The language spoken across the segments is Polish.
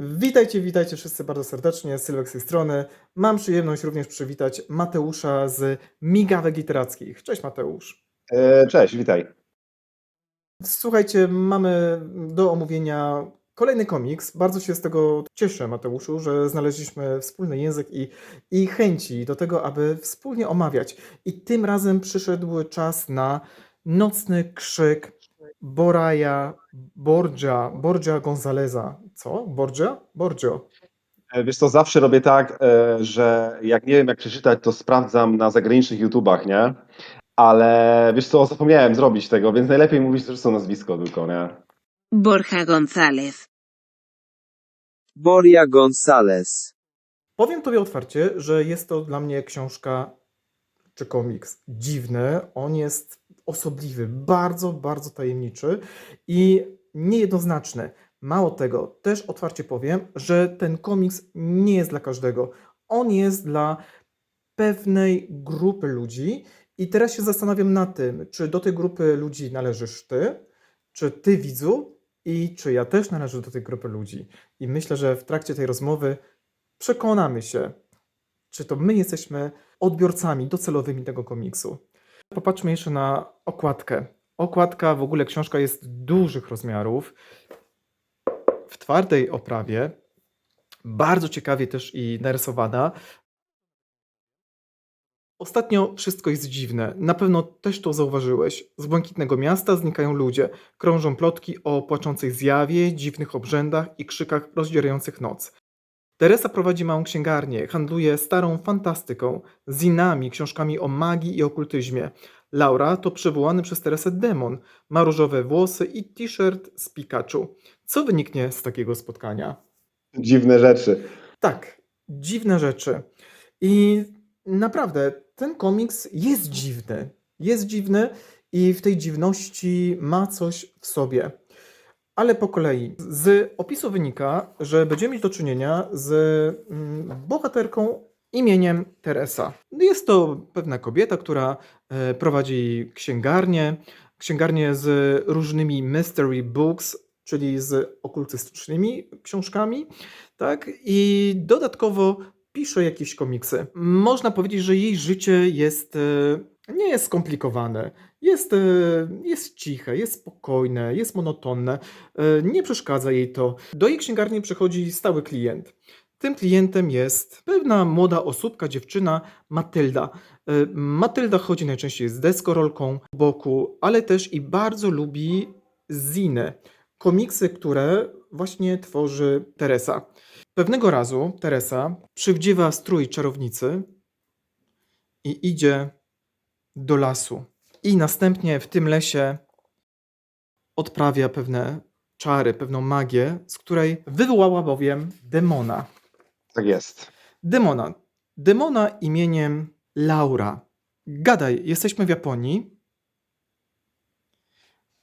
Witajcie, witajcie wszyscy bardzo serdecznie, Sylwek z tej strony. Mam przyjemność również przywitać Mateusza z Migawek Literackich. Cześć Mateusz. E, Cześć, witaj. Słuchajcie, mamy do omówienia kolejny komiks. Bardzo się z tego cieszę, Mateuszu, że znaleźliśmy wspólny język i, i chęci do tego, aby wspólnie omawiać. I tym razem przyszedł czas na nocny krzyk Boraja Borgia, Borgia Gonzaleza. Co? Borgia? Borgio. E, Wiesz co, zawsze robię tak, e, że jak nie wiem jak przeczytać, to sprawdzam na zagranicznych YouTubach, nie? Ale wiesz co, zapomniałem zrobić tego, więc najlepiej mówić co nazwisko tylko, nie? Borja González. Boria González. Powiem Tobie otwarcie, że jest to dla mnie książka czy komiks dziwny. On jest osobliwy, bardzo, bardzo tajemniczy i niejednoznaczny. Mało tego, też otwarcie powiem, że ten komiks nie jest dla każdego. On jest dla pewnej grupy ludzi i teraz się zastanawiam nad tym, czy do tej grupy ludzi należysz ty, czy ty widzu i czy ja też należę do tej grupy ludzi. I myślę, że w trakcie tej rozmowy przekonamy się, czy to my jesteśmy odbiorcami docelowymi tego komiksu. Popatrzmy jeszcze na okładkę. Okładka, w ogóle książka jest dużych rozmiarów, w twardej oprawie, bardzo ciekawie też i narysowana. Ostatnio wszystko jest dziwne. Na pewno też to zauważyłeś. Z błękitnego miasta znikają ludzie. Krążą plotki o płaczącej zjawie, dziwnych obrzędach i krzykach rozdzierających noc. Teresa prowadzi małą księgarnię, handluje starą fantastyką, zinami, książkami o magii i okultyzmie. Laura to przywołany przez Teresę demon, ma różowe włosy i t-shirt z Pikachu. Co wyniknie z takiego spotkania? Dziwne rzeczy. Tak, dziwne rzeczy. I naprawdę, ten komiks jest dziwny. Jest dziwny i w tej dziwności ma coś w sobie. Ale po kolei. Z opisu wynika, że będziemy mieć do czynienia z mm, bohaterką imieniem Teresa. Jest to pewna kobieta, która e, prowadzi księgarnię, księgarnię z różnymi mystery books, czyli z okultystycznymi książkami, tak? I dodatkowo pisze jakieś komiksy. Można powiedzieć, że jej życie jest e, nie jest skomplikowane. Jest, e, jest ciche, jest spokojne, jest monotonne. e, Nie przeszkadza jej to. Do jej księgarni przychodzi stały klient. Tym klientem jest pewna młoda osóbka, dziewczyna Matylda. E, Matylda chodzi najczęściej z deskorolką w boku, ale też i bardzo lubi ziny, komiksy, które właśnie tworzy Teresa. Pewnego razu Teresa przywdziewa strój czarownicy i idzie do lasu. I następnie w tym lesie odprawia pewne czary, pewną magię, z której wywołała bowiem demona. Tak jest. Demona. Demona imieniem Laura. Gadaj, jesteśmy w Japonii.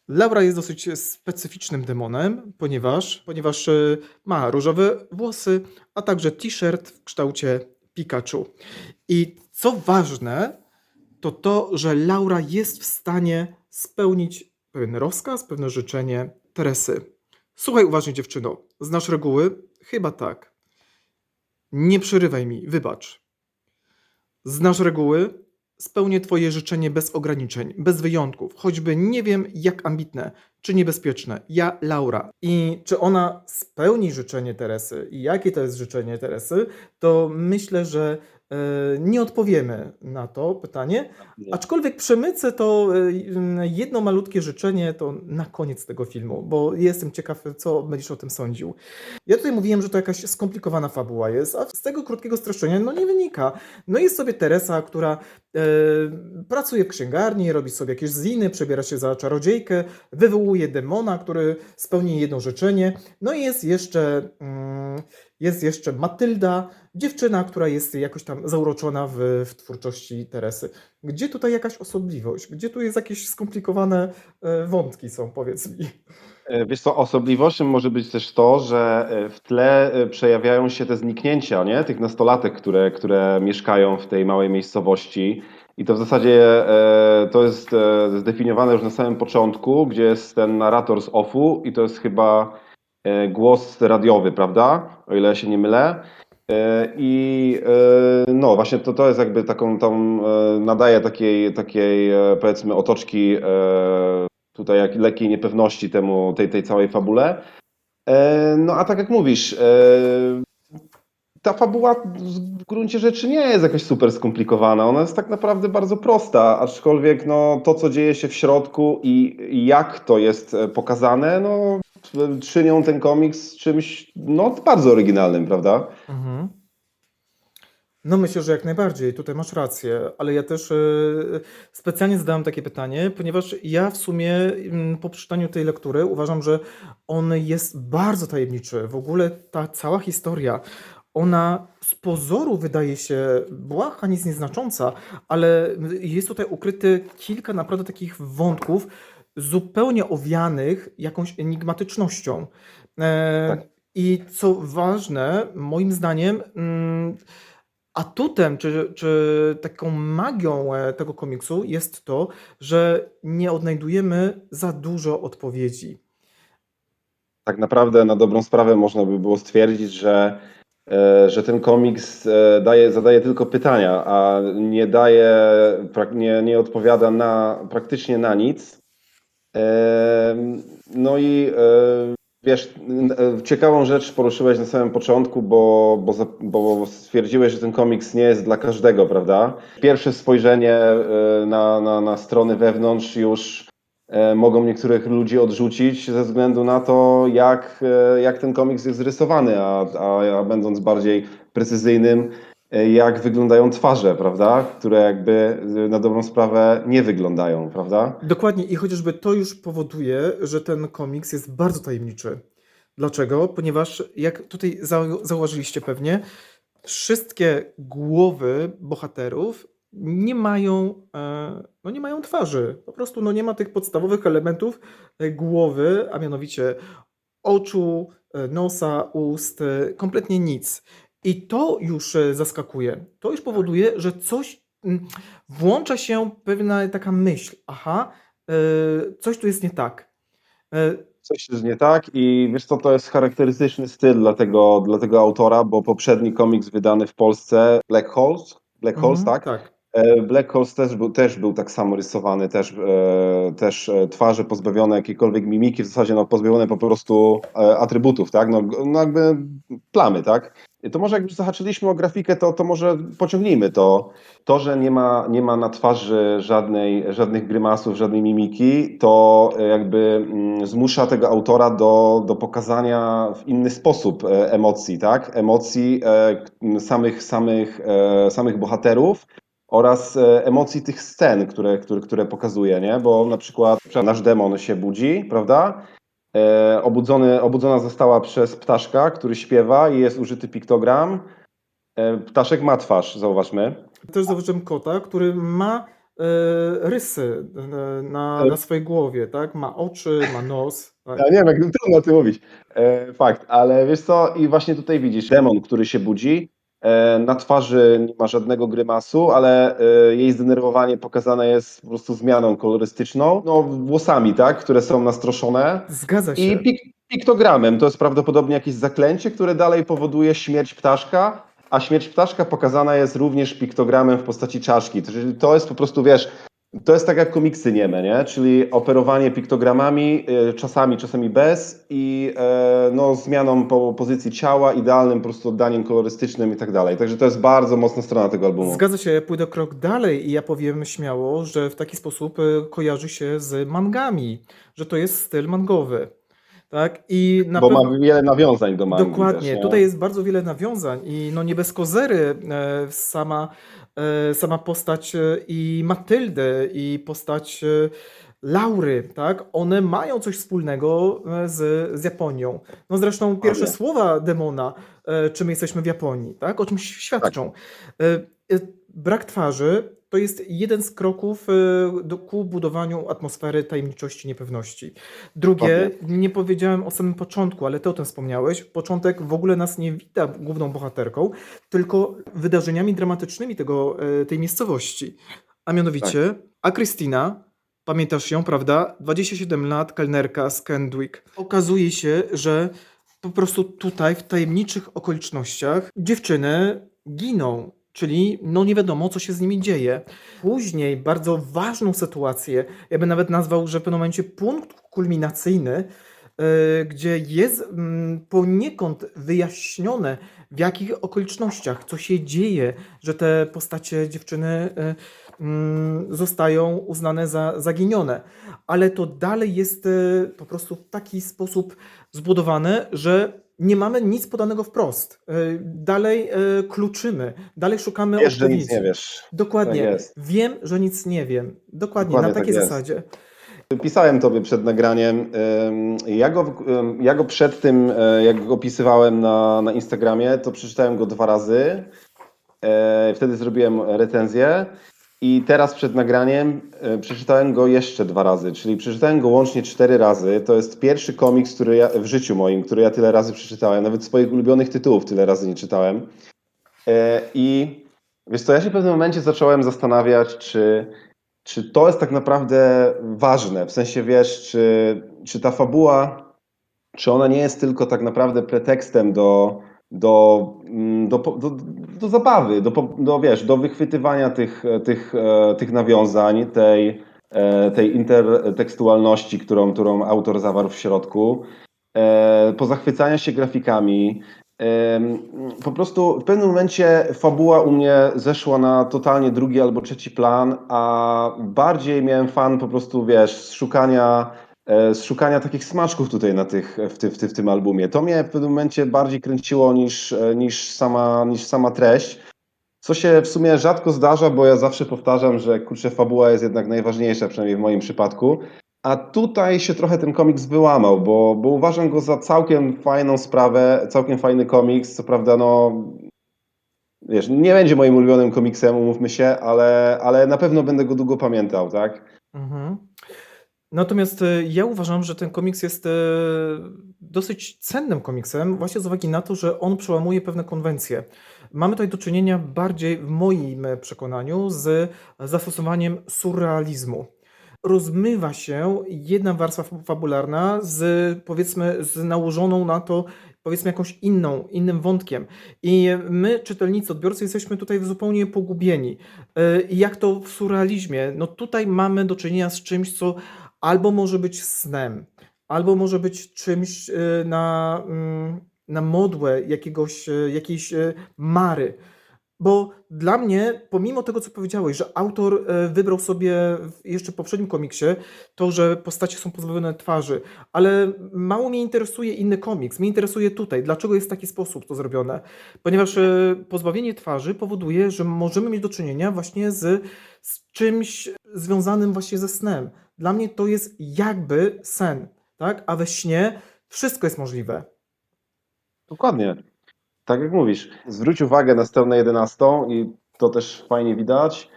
Laura jest dosyć specyficznym demonem, ponieważ, ponieważ y, ma różowe włosy, a także t-shirt w kształcie Pikachu. I co ważne, to to, że Laura jest w stanie spełnić pewien rozkaz, pewne życzenie Teresy. Słuchaj uważnie, dziewczyno. Znasz reguły? Chyba tak. Nie przerywaj mi, wybacz. Znasz reguły? Spełnię Twoje życzenie bez ograniczeń, bez wyjątków, choćby nie wiem jak ambitne czy niebezpieczne. Ja, Laura. I czy ona spełni życzenie Teresy i jakie to jest życzenie Teresy, to myślę, że nie odpowiemy na to pytanie. Aczkolwiek przemycę to e, jedno malutkie życzenie to na koniec tego filmu, bo jestem ciekaw, co będziesz o tym sądził. Ja tutaj mówiłem, że to jakaś skomplikowana fabuła jest, a z tego krótkiego streszczenia no nie wynika. No jest sobie Teresa, która e, pracuje w księgarni, robi sobie jakieś ziny, przebiera się za czarodziejkę, wywołuje demona, który spełni jedno życzenie. No i jest jeszcze, mm, jest jeszcze Matylda, dziewczyna, która jest jakoś tam zauroczona w, w twórczości Teresy. Gdzie tutaj jakaś osobliwość? Gdzie tu jest jakieś skomplikowane e, wątki są, powiedz mi. E, Wiesz co, osobliwością może być też to, że e, w tle przejawiają się te zniknięcia, nie? Tych nastolatek, które, które mieszkają w tej małej miejscowości. I to w zasadzie e, to jest e, zdefiniowane już na samym początku, gdzie jest ten narrator z OFU i to jest chyba e, głos radiowy, prawda? O ile się nie mylę. E, I e, no właśnie to, to jest jakby taką tą, e, nadaje takiej, takiej powiedzmy otoczki tutaj jak lekkiej niepewności temu, tej, tej całej fabule. No a tak jak mówisz, ta fabuła w gruncie rzeczy nie jest jakaś super skomplikowana. Ona jest tak naprawdę bardzo prosta, aczkolwiek no, to, co dzieje się w środku i jak to jest pokazane, no, czynią ten komiks czymś no, bardzo oryginalnym, prawda? Mhm. No myślę, że jak najbardziej, tutaj masz rację, ale ja też e, specjalnie zadałem takie pytanie, ponieważ ja w sumie mm, po przeczytaniu tej lektury uważam, że on jest bardzo tajemniczy. W ogóle ta cała historia, ona z pozoru wydaje się błaha, nic nieznacząca, ale jest tutaj ukryte kilka naprawdę takich wątków zupełnie owianych jakąś enigmatycznością. E, Tak. I co ważne, moim zdaniem, mm, atutem czy, czy taką magią e, tego komiksu jest to, że nie odnajdujemy za dużo odpowiedzi. Tak naprawdę na dobrą sprawę można by było stwierdzić, że, e, że ten komiks daje, zadaje tylko pytania, a nie daje, nie, nie odpowiada na, praktycznie na nic. No i wiesz, e, ciekawą rzecz poruszyłeś na samym początku, bo, bo, bo stwierdziłeś, że ten komiks nie jest dla każdego, prawda? Pierwsze spojrzenie e, na, na, na strony wewnątrz już e, mogą niektórych ludzi odrzucić ze względu na to, jak, jak ten komiks jest rysowany, a, a, a będąc bardziej precyzyjnym, jak wyglądają twarze, prawda? Które jakby e, na dobrą sprawę nie wyglądają, prawda? Dokładnie, i chociażby to już powoduje, że ten komiks jest bardzo tajemniczy. Dlaczego? Ponieważ, jak tutaj zau- zauważyliście pewnie, wszystkie głowy bohaterów nie mają, e, no nie mają twarzy. Po prostu no nie ma tych podstawowych elementów e, głowy, a mianowicie oczu, e, nosa, ust, e, kompletnie nic. I to już e, zaskakuje. To już powoduje, że coś mm, włącza się pewna taka myśl. Aha, e, coś tu jest nie tak. E, Coś jest nie tak i wiesz co, to jest charakterystyczny styl dla tego, dla tego autora, bo poprzedni komiks wydany w Polsce, Black Holes, Black Holes, mhm, tak? Tak. Black Holes też był, też był tak samo rysowany, też, też twarze pozbawione jakiejkolwiek mimiki, w zasadzie no, pozbawione po prostu atrybutów, tak? No, no jakby plamy, tak? To może jak już zahaczyliśmy o grafikę, to, to może pociągnijmy to. To, że nie ma, nie ma na twarzy żadnej, żadnych grymasów, żadnej mimiki, to e, jakby mm, zmusza tego autora do, do pokazania w inny sposób e, emocji, tak? Emocji e, samych, samych, samych bohaterów oraz emocji tych scen, które, które, które pokazuje, nie? Bo na przykład nasz demon się budzi, prawda? E, obudzony, obudzona została przez ptaszka, który śpiewa i jest użyty piktogram. E, ptaszek ma twarz, zauważmy. Też zauważyłem kota, który ma e, rysy na, na swojej głowie, tak? Ma oczy, ma nos. Tak. Ja nie wiem, jak trudno o tym mówić. Fakt, ale wiesz co, i właśnie tutaj widzisz demon, który się budzi. E, na twarzy nie ma żadnego grymasu, ale e, jej zdenerwowanie pokazane jest po prostu zmianą kolorystyczną. No, włosami, tak, które są nastroszone. Zgadza się. I pik piktogramem to jest prawdopodobnie jakieś zaklęcie, które dalej powoduje śmierć ptaszka, a śmierć ptaszka pokazana jest również piktogramem w postaci czaszki. Czyli to jest po prostu, wiesz, to jest tak jak komiksy nieme, nie? Czyli operowanie piktogramami, y, czasami, czasami bez i e, no, zmianą po pozycji ciała, idealnym po prostu oddaniem kolorystycznym i tak dalej. Także to jest bardzo mocna strona tego albumu. Zgadza się, ja pójdę krok dalej i ja powiem śmiało, że w taki sposób e, kojarzy się z mangami, że to jest styl mangowy. Tak? I na Bo pewno... ma wiele nawiązań do mangi Dokładnie, też, tutaj jest bardzo wiele nawiązań i no nie bez kozery e, sama, e, sama postać e, i Matyldy i postać e, Laury, tak? One mają coś wspólnego e, z, z Japonią. No zresztą pierwsze słowa demona, e, czym jesteśmy w Japonii, tak? O czymś świadczą. E, e, Brak twarzy to jest jeden z kroków e, do, ku budowaniu atmosfery tajemniczości, niepewności. Drugie, nie powiedziałem o samym początku, ale ty o tym wspomniałeś. Początek w ogóle nas nie wita główną bohaterką, tylko wydarzeniami dramatycznymi tego, e, tej miejscowości. A mianowicie, a Krystyna, pamiętasz ją, prawda? 27 lat, kelnerka z Kendwick. Okazuje się, że po prostu tutaj, w tajemniczych okolicznościach, dziewczyny giną. Czyli no nie wiadomo, co się z nimi dzieje. Później bardzo ważną sytuację, ja bym nawet nazwał, że w pewnym momencie punkt kulminacyjny, e, gdzie jest mm, poniekąd wyjaśnione, w jakich okolicznościach, co się dzieje, że te postacie dziewczyny mm, zostają uznane za zaginione. Ale to dalej jest e, po prostu w taki sposób zbudowane, że nie mamy nic podanego wprost. E, Dalej e, kluczymy, dalej szukamy Wiesz, że nic odpowiedzi. nie wiesz. Dokładnie. Tak. Wiem, że nic nie wiem. Dokładnie, Dokładnie na tak takiej jest. zasadzie. Pisałem tobie przed nagraniem. Ja go, ja go przed tym, jak go opisywałem na, na Instagramie, to przeczytałem go dwa razy. Wtedy zrobiłem recenzję. I teraz przed nagraniem e, przeczytałem go jeszcze dwa razy, czyli przeczytałem go łącznie cztery razy. To jest pierwszy komiks, który ja w życiu moim, który ja tyle razy przeczytałem. Nawet swoich ulubionych tytułów tyle razy nie czytałem. E, I wiesz co, ja się w pewnym momencie zacząłem zastanawiać, czy, czy to jest tak naprawdę ważne. W sensie wiesz, czy, czy ta fabuła, czy ona nie jest tylko tak naprawdę pretekstem do, do, mm, do, do, do zabawy, do, do, wiesz, do wychwytywania tych, tych, e, tych nawiązań, tej, e, tej intertekstualności, którą, którą autor zawarł w środku, e, pozachwycania się grafikami. Po prostu w pewnym momencie fabuła u mnie zeszła na totalnie drugi albo trzeci plan, a bardziej miałem fan po prostu, wiesz, szukania, e, z szukania takich smaczków tutaj na tych, w, ty, w, ty, w tym albumie. To mnie w pewnym momencie bardziej kręciło niż, e, niż, sama, niż sama treść. Co się w sumie rzadko zdarza, bo ja zawsze powtarzam, że kurczę, fabuła jest jednak najważniejsza, przynajmniej w moim przypadku. A tutaj się trochę ten komiks wyłamał, bo, bo uważam go za całkiem fajną sprawę, całkiem fajny komiks. Co prawda, no. Wiesz, nie będzie moim ulubionym komiksem, umówmy się, ale, ale na pewno będę go długo pamiętał, tak? Mhm. Natomiast e, ja uważam, że ten komiks jest e, dosyć cennym komiksem, właśnie z uwagi na to, że on przełamuje pewne konwencje. Mamy tutaj do czynienia bardziej, w moim przekonaniu, z zastosowaniem surrealizmu. Rozmywa się jedna warstwa fa- fabularna z, powiedzmy, z nałożoną na to, powiedzmy, jakąś inną, innym wątkiem. I my, czytelnicy, odbiorcy, jesteśmy tutaj zupełnie pogubieni. E, jak to w surrealizmie? No tutaj mamy do czynienia z czymś, co albo może być snem, albo może być czymś e, na, mm, na modłę jakiegoś, e, jakiejś e, mary. Bo dla mnie, pomimo tego, co powiedziałeś, że autor wybrał sobie jeszcze w poprzednim komiksie to, że postacie są pozbawione twarzy, ale mało mnie interesuje inny komiks. Mnie interesuje tutaj, dlaczego jest w taki sposób to zrobione. Ponieważ pozbawienie twarzy powoduje, że możemy mieć do czynienia właśnie z, z czymś związanym właśnie ze snem. Dla mnie to jest jakby sen, tak? A we śnie wszystko jest możliwe. Dokładnie. Tak jak mówisz. Zwróć uwagę na stronę 11 i to też fajnie widać.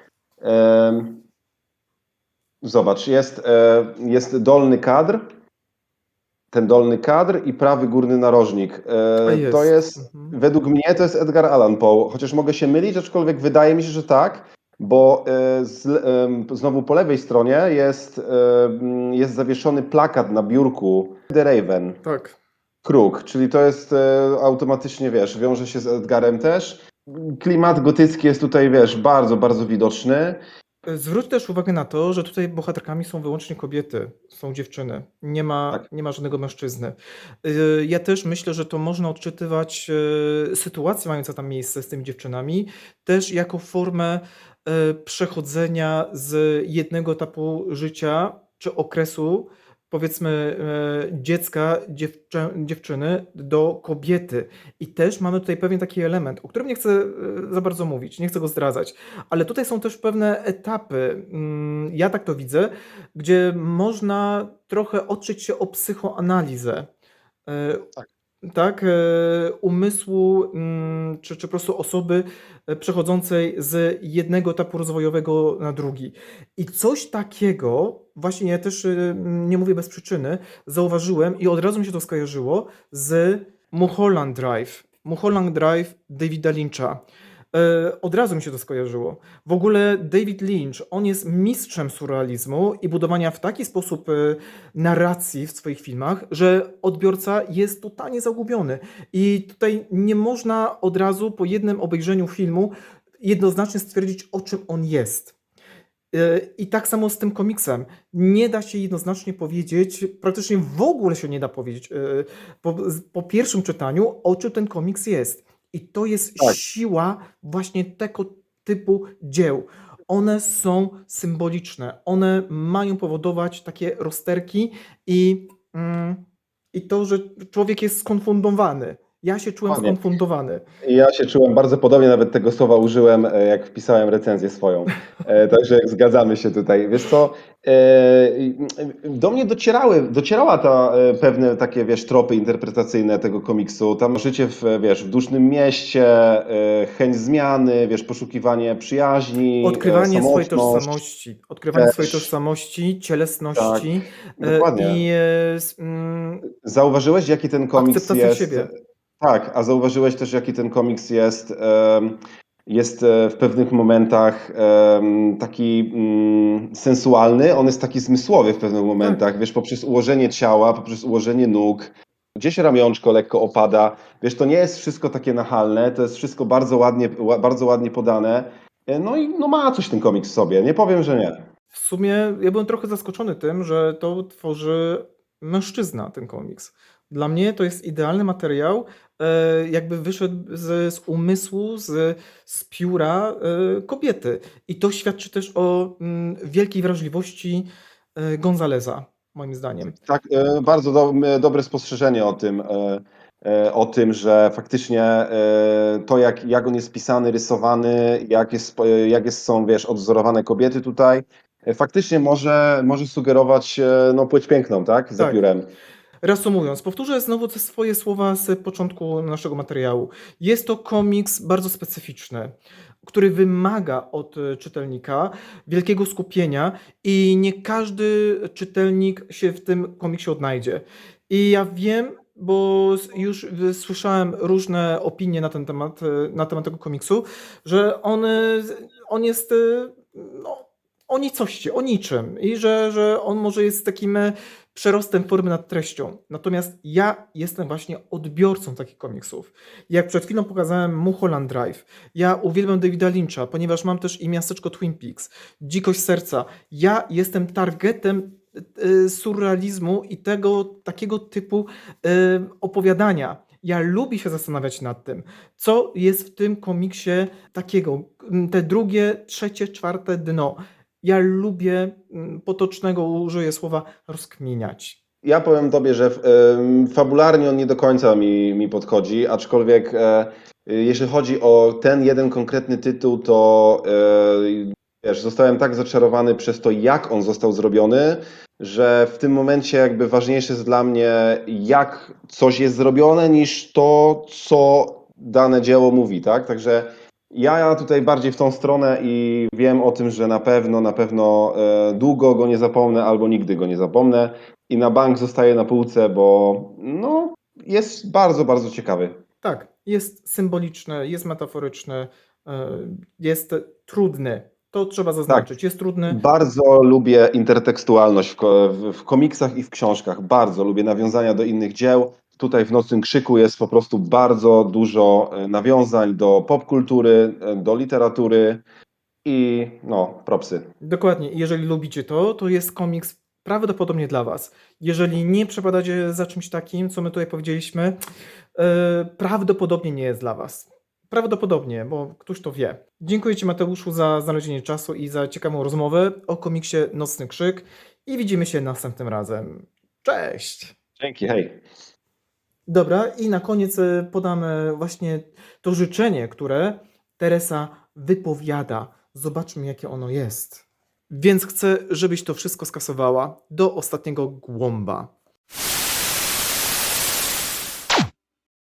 Zobacz, jest, e, jest dolny kadr, ten dolny kadr i prawy górny narożnik. E. To jest, Mhm. według mnie, to jest Edgar Allan Poe, chociaż mogę się mylić, aczkolwiek wydaje mi się, że tak, bo e, z, znowu po lewej stronie jest, em, jest zawieszony plakat na biurku The Raven. Tak. Kruk, czyli to jest e, automatycznie, wiesz, wiąże się z Edgarem też. Klimat gotycki jest tutaj, wiesz, bardzo, bardzo widoczny. Zwróć też uwagę na to, że tutaj bohaterkami są wyłącznie kobiety, są dziewczyny. Nie ma, Tak. nie ma żadnego mężczyzny. Y, Ja też myślę, że to można odczytywać y, sytuację mająca tam miejsce z tymi dziewczynami, też jako formę y, przechodzenia z jednego etapu życia czy okresu, powiedzmy, y, dziecka, dziewczę, dziewczyny do kobiety. I też mamy tutaj pewien taki element, o którym nie chcę y, za bardzo mówić, nie chcę go zdradzać. Ale tutaj są też pewne etapy, mm, ja tak to widzę, gdzie można trochę otrzeć się o psychoanalizę. e, Tak. Tak, e, umysłu, mm, czy, czy po prostu osoby e, przechodzącej z jednego etapu rozwojowego na drugi. I coś takiego, właśnie ja też e, nie mówię bez przyczyny, zauważyłem i od razu mi się to skojarzyło z Mulholland Drive. Mulholland Drive Davida Lyncha. E, od razu mi się to skojarzyło. W ogóle David Lynch, on jest mistrzem surrealizmu i budowania w taki sposób e, narracji w swoich filmach, że odbiorca jest totalnie zagubiony. I tutaj nie można od razu po jednym obejrzeniu filmu jednoznacznie stwierdzić, o czym on jest. E, I tak samo z tym komiksem. Nie da się jednoznacznie powiedzieć, praktycznie w ogóle się nie da powiedzieć po, po pierwszym czytaniu, o czym ten komiks jest. I to jest Tak. siła właśnie tego typu dzieł. One są symboliczne, one mają powodować takie rozterki i, mm, i to, że człowiek jest skonfundowany. Ja się czułem Dokładnie. skonfundowany. Ja się czułem bardzo podobnie, nawet tego słowa użyłem, e, jak wpisałem recenzję swoją. E, Także zgadzamy się tutaj. Wiesz co, e, do mnie docierały, docierała ta pewne takie, wiesz, tropy interpretacyjne tego komiksu. Tam życie w, wiesz, w dusznym mieście, chęć zmiany, wiesz, poszukiwanie przyjaźni, Odkrywanie swojej tożsamości, odkrywanie Też. swojej tożsamości, cielesności e, dokładnie. i mm, Zauważyłeś, jaki ten komiks jest? siebie. Tak, a zauważyłeś też, jaki ten komiks jest? em, Jest e, w pewnych momentach em, taki mm, sensualny, on jest taki zmysłowy w pewnych momentach, wiesz, poprzez ułożenie ciała, poprzez ułożenie nóg, gdzieś ramionczko lekko opada, wiesz, to nie jest wszystko takie nachalne, to jest wszystko bardzo ładnie, ła- bardzo ładnie podane, E, no i no ma coś ten komiks w sobie, nie powiem, że nie. w sumie ja byłem trochę zaskoczony tym, że to tworzy mężczyzna, ten komiks. Dla mnie to jest idealny materiał, e, jakby wyszedł z, z umysłu, z, z pióra e, kobiety. I to świadczy też o mm, wielkiej wrażliwości e, Gonzaleza, moim zdaniem. Tak, bardzo do, dobre spostrzeżenie o tym, o tym, że faktycznie to, jak, jak on jest pisany, rysowany, jak, jest, jak jest, są, wiesz, odwzorowane kobiety tutaj, faktycznie może, może sugerować no, płeć piękną, tak? Za Tak. piórem. Reasumując, powtórzę znowu te swoje słowa z początku naszego materiału. Jest to komiks bardzo specyficzny, który wymaga od e, czytelnika wielkiego skupienia i nie każdy czytelnik się w tym komiksie odnajdzie. I ja wiem, bo już słyszałem różne opinie na ten temat, e, na temat tego komiksu, że on, e, on jest no, o nicości, o niczym i że, że on może jest takim e, przerostem formy nad treścią. Natomiast ja jestem właśnie odbiorcą takich komiksów. Jak przed chwilą pokazałem Mulholland Drive, ja uwielbiam Davida Lyncha, ponieważ mam też i miasteczko Twin Peaks, Dzikość Serca. Ja jestem targetem y, surrealizmu i tego takiego typu opowiadania. Ja lubię się zastanawiać nad tym, co jest w tym komiksie takiego, te drugie, trzecie, czwarte dno. Ja lubię, mm, potocznego użyję słowa, rozkminiać. Ja powiem tobie, że fabularnie on nie do końca mi, mi podchodzi, aczkolwiek e, jeśli chodzi o ten jeden konkretny tytuł, to e, wiesz, zostałem tak zaczarowany przez to, jak on został zrobiony, że w tym momencie jakby ważniejsze jest dla mnie, jak coś jest zrobione, niż to, co dane dzieło mówi, tak? Także ja tutaj bardziej w tą stronę i wiem o tym, że na pewno, na pewno e, długo go nie zapomnę albo nigdy go nie zapomnę i na bank zostaje na półce, bo no, jest bardzo, bardzo ciekawy. Tak, jest symboliczny, jest metaforyczny, e, jest trudny. To trzeba zaznaczyć. Jest trudny. Bardzo lubię intertekstualność w, w komiksach i w książkach. Bardzo lubię nawiązania do innych dzieł. Tutaj w Nocnym Krzyku jest po prostu bardzo dużo e, nawiązań do popkultury, e, do literatury i no, propsy. Dokładnie. Jeżeli lubicie to, to jest komiks prawdopodobnie dla Was. Jeżeli nie przepadacie za czymś takim, co my tutaj powiedzieliśmy, e, prawdopodobnie nie jest dla Was. Prawdopodobnie, bo któż to wie. Dziękuję Ci Mateuszu za znalezienie czasu i za ciekawą rozmowę o komiksie Nocny Krzyk i widzimy się następnym razem. Cześć! Dzięki, hej. Dobra, i na koniec e, podamy właśnie to życzenie, które Teresa wypowiada. Zobaczmy, jakie ono jest. Więc chcę, żebyś to wszystko skasowała do ostatniego głąba.